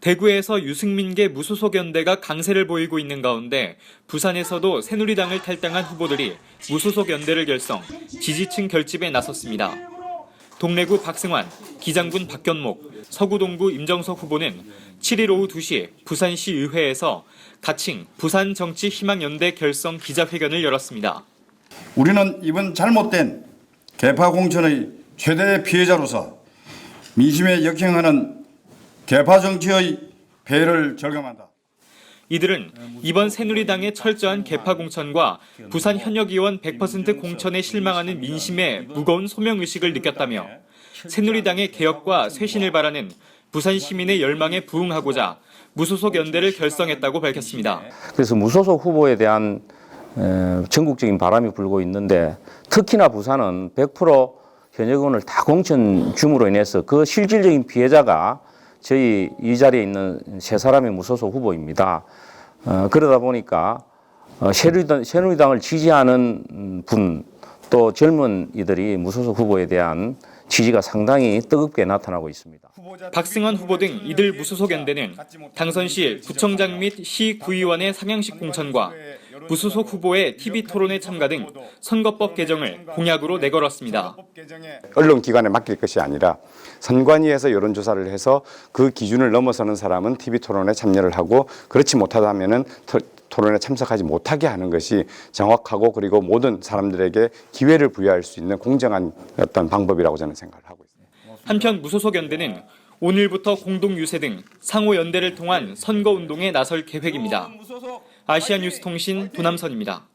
대구에서 유승민계 무소속 연대가 강세를 보이고 있는 가운데 부산에서도 새누리당을 탈당한 후보들이 무소속 연대를 결성, 지지층 결집에 나섰습니다. 동래구 박승환, 기장군 박견목, 서구동구 임정석 후보는 7일 오후 2시 부산시 의회에서 가칭 부산 정치 희망 연대 결성 기자회견을 열었습니다. 우리는 이번 잘못된 개파 공천의 최대 피해자로서 민심에 역행하는 개파 정치의 폐해를 절감한다. 이들은 이번 새누리당의 철저한 개파 공천과 부산 현역 의원 100% 공천에 실망하는 민심의 무거운 소명 의식을 느꼈다며 새누리당의 개혁과 쇄신을 바라는 부산 시민의 열망에 부응하고자 무소속 연대를 결성했다고 밝혔습니다. 그래서 무소속 후보에 대한 에, 전국적인 바람이 불고 있는데 특히나 부산은 100% 현역 의원을 다 공천 줌으로 인해서 그 실질적인 피해자가 저희 이 자리에 있는 세 사람의 무소속 후보입니다. 어, 그러다 보니까 어, 새누리당, 새누리당을 지지하는 음, 분또 젊은 이들이 무소속 후보에 대한 지지가 상당히 뜨겁게 나타나고 있습니다. 박승환 후보 등 이들 무소속 연대는 당선 시 구청장 및 시 구의원의 상향식 공천과 무소속 후보의 TV 토론회 참가 등 선거법 개정을 공약으로 내걸었습니다. 언론 기관에 맡길 것이 아니라 선관위에서 여론 조사를 해서 그 기준을 넘어서는 사람은 TV 토론에 참여를 하고 그렇지 못하다면은 토- 토론에 참석하지 못하게 하는 것이 정확하고 그리고 모든 사람들에게 기회를 부여할 수 있는 공정한 어떤 방법이라고 저는 생각을 하고 있습니다. 한편 무소속 연대는 오늘부터 공동 유세 등 상호 연대를 통한 선거 운동에 나설 계획입니다. 아시아 뉴스 통신 도남선입니다.